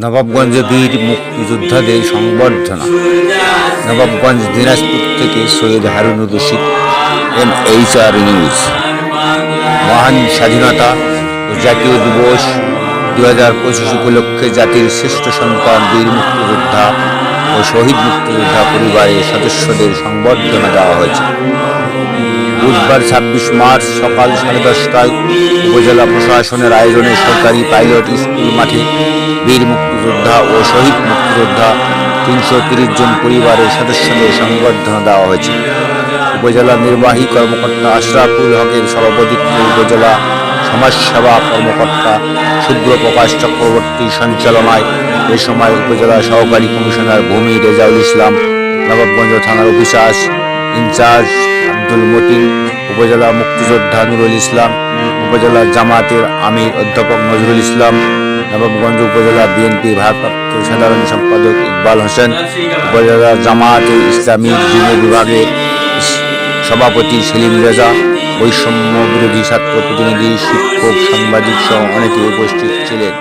নবাবগঞ্জে বীর মুক্তিযোদ্ধাদের সংবর্ধনা। নবাবগঞ্জ দিনাজপুর থেকে Syed Harunur Rashid M H R news. মহান স্বাধীনতা ও জাতীয় দিবস দু হাজার পঁচিশ উপলক্ষে জাতির শ্রেষ্ঠ সন্তান, বীর মুক্তিযোদ্ধা ও শহীদ মুক্তিযোদ্ধা পরিবারের সদস্যদের সংবর্ধনা দেওয়া হয়েছে। বুধবার ছাব্বিশ মার্চ সকাল সাড়ে দশটায় উপজেলা প্রশাসনের আয়োজনে সরকারি পাইলট স্কুল মাঠে বীর মুক্তিযোদ্ধা ও শহীদ মুক্তিযোদ্ধা তিনশো তিরিশ জন পরিবারের সদস্যদের সংবর্ধনা দেওয়া হয়েছে। উপজেলা নির্বাহী কর্মকর্তা আশরাফুল হকের সভাপতিত্বে উপজেলা সমাজসেবা কর্মকর্তা শুভ্রপ্রকাশ চক্রবর্তী সঞ্চালনায় এ সময় উপজেলা সহকারী কমিশনার ভূমি রেজাউল ইসলাম নবাবগঞ্জ থানার অফিসার ইনচার্জ আব্দুল মতিন উপজেলা মুক্তিযোদ্ধা নুরুল ইসলাম, উপজেলা জামাতের আমির অধ্যাপক নজরুল ইসলাম, নবাবগঞ্জ উপজেলা বিএনপি ভারপ্রাপ্ত সাধারণ সম্পাদক ইকবাল হোসেন, উপজেলা জামাতের ইসলামী যুব বিভাগের সভাপতি সেলিম রেজা, বৈষম্য বিরোধী ছাত্র প্রতিনিধি, শিক্ষক, সাংবাদিক সহ অনেকে উপস্থিত ছিলেন।